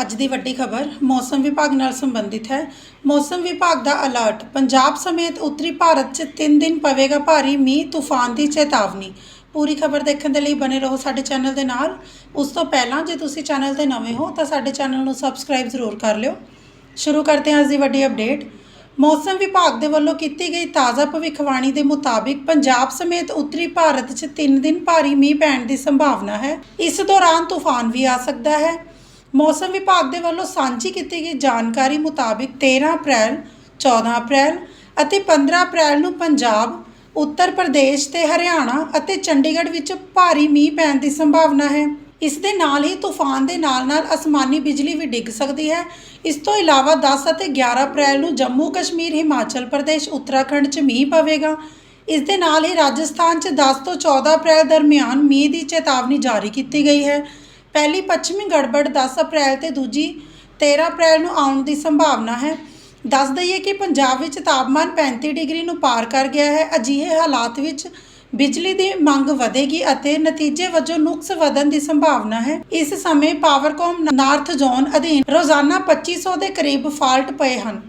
ਅੱਜ ਦੀ ਵੱਡੀ ਖਬਰ, ਮੌਸਮ ਵਿਭਾਗ ਨਾਲ ਸੰਬੰਧਿਤ ਹੈ। ਮੌਸਮ ਵਿਭਾਗ ਦਾ ਅਲਰਟ ਪੰਜਾਬ ਸਮੇਤ ਉੱਤਰੀ ਭਾਰਤ 'ਚ 3 ਦਿਨ ਪਵੇਗਾ ਭਾਰੀ ਮੀਂਹ, ਤੂਫਾਨ ਦੀ ਚੇਤਾਵਨੀ। ਪੂਰੀ ਖਬਰ ਦੇਖਣ ਦੇ ਲਈ ਬਨੇ ਰਹੋ ਸਾਡੇ ਚੈਨਲ ਦੇ ਨਾਲ। ਉਸ ਤੋਂ ਪਹਿਲਾਂ ਜੇ ਤੁਸੀਂ ਚੈਨਲ ਤੇ ਨਵੇਂ ਹੋ, ਤਾਂ ਸਾਡੇ ਚੈਨਲ ਨੂੰ ਸਬਸਕ੍ਰਾਈਬ ਜ਼ਰੂਰ ਕਰ ਲਿਓ। ਸ਼ੁਰੂ ਕਰਦੇ ਹਾਂ ਅੱਜ ਦੀ ਵੱਡੀ ਅਪਡੇਟ ਮੌਸਮ ਵਿਭਾਗ ਦੇ ਵੱਲੋਂ ਕੀਤੀ ਗਈ ਤਾਜ਼ਾ ਭਵਿੱਖਬਾਣੀ ਦੇ ਮੁਤਾਬਿਕ ਪੰਜਾਬ ਸਮੇਤ ਉੱਤਰੀ ਭਾਰਤ 'ਚ 3 ਦਿਨ ਭਾਰੀ ਮੀਂਹ ਪੈਣ ਦੀ ਸੰਭਾਵਨਾ ਹੈ। ਇਸ ਦੌਰਾਨ ਤੂਫਾਨ ਵੀ ਆ ਸਕਦਾ ਹੈ। ਮੌਸਮ ਵਿਭਾਗ ਦੇ ਵੱਲੋਂ ਸਾਂਝੀ ਕੀਤੀ ਗਈ ਜਾਣਕਾਰੀ ਮੁਤਾਬਿਕ 13 ਅਪ੍ਰੈਲ 14 ਅਪ੍ਰੈਲ ਅਤੇ 15 ਅਪ੍ਰੈਲ ਨੂੰ ਪੰਜਾਬ, ਉੱਤਰ ਪ੍ਰਦੇਸ਼ ਤੇ ਹਰਿਆਣਾ ਅਤੇ ਚੰਡੀਗੜ੍ਹ ਵਿੱਚ ਭਾਰੀ ਮੀਂਹ ਪੈਣ ਦੀ ਸੰਭਾਵਨਾ ਹੈ। ਇਸ ਦੇ ਨਾਲ ਹੀ ਤੂਫਾਨ ਦੇ ਨਾਲ-ਨਾਲ ਅਸਮਾਨੀ ਬਿਜਲੀ ਵੀ ਡਿੱਗ ਸਕਦੀ ਹੈ। ਇਸ ਤੋਂ ਇਲਾਵਾ 10 ਅਤੇ 11 ਅਪ੍ਰੈਲ ਨੂੰ ਜੰਮੂ ਕਸ਼ਮੀਰ, ਹਿਮਾਚਲ ਪ੍ਰਦੇਸ਼, ਉੱਤਰਾਖੰਡ 'ਚ ਮੀਂਹ ਪਵੇਗਾ। ਇਸ ਦੇ ਨਾਲ ਹੀ ਰਾਜਸਥਾਨ 'ਚ 10 ਤੋਂ 14 ਅਪ੍ਰੈਲ ਦਰਮਿਆਨ ਮੀਂਹ ਦੀ ਚੇਤਾਵਨੀ ਜਾਰੀ ਕੀਤੀ ਗਈ ਹੈ। ਪਹਿਲੀ ਪੱਛਮੀ ਗੜਬੜ 10 ਅਪ੍ਰੈਲ ਤੇ ਦੂਜੀ 13 ਅਪ੍ਰੈਲ ਨੂੰ ਆਉਣ ਦੀ ਸੰਭਾਵਨਾ ਹੈ। ਦੱਸ ਦਈਏ ਕਿ ਪੰਜਾਬ ਵਿੱਚ ਤਾਪਮਾਨ 35 ਡਿਗਰੀ ਨੂੰ ਪਾਰ ਕਰ ਗਿਆ ਹੈ। ਅਜਿਹੇ ਹਾਲਾਤ ਵਿੱਚ ਬਿਜਲੀ ਦੀ ਮੰਗ ਵਧੇਗੀ ਅਤੇ ਨਤੀਜੇ ਵਜੋਂ ਨੁਕਸ ਵਧਣ ਦੀ ਸੰਭਾਵਨਾ ਹੈ। ਇਸ ਸਮੇਂ ਪਾਵਰਕੌਮ ਨਾਰਥ ਜ਼ੋਨ ਅਧੀਨ ਰੋਜ਼ਾਨਾ 2500 ਦੇ ਕਰੀਬ ਫਾਲਟ ਪਏ ਹਨ।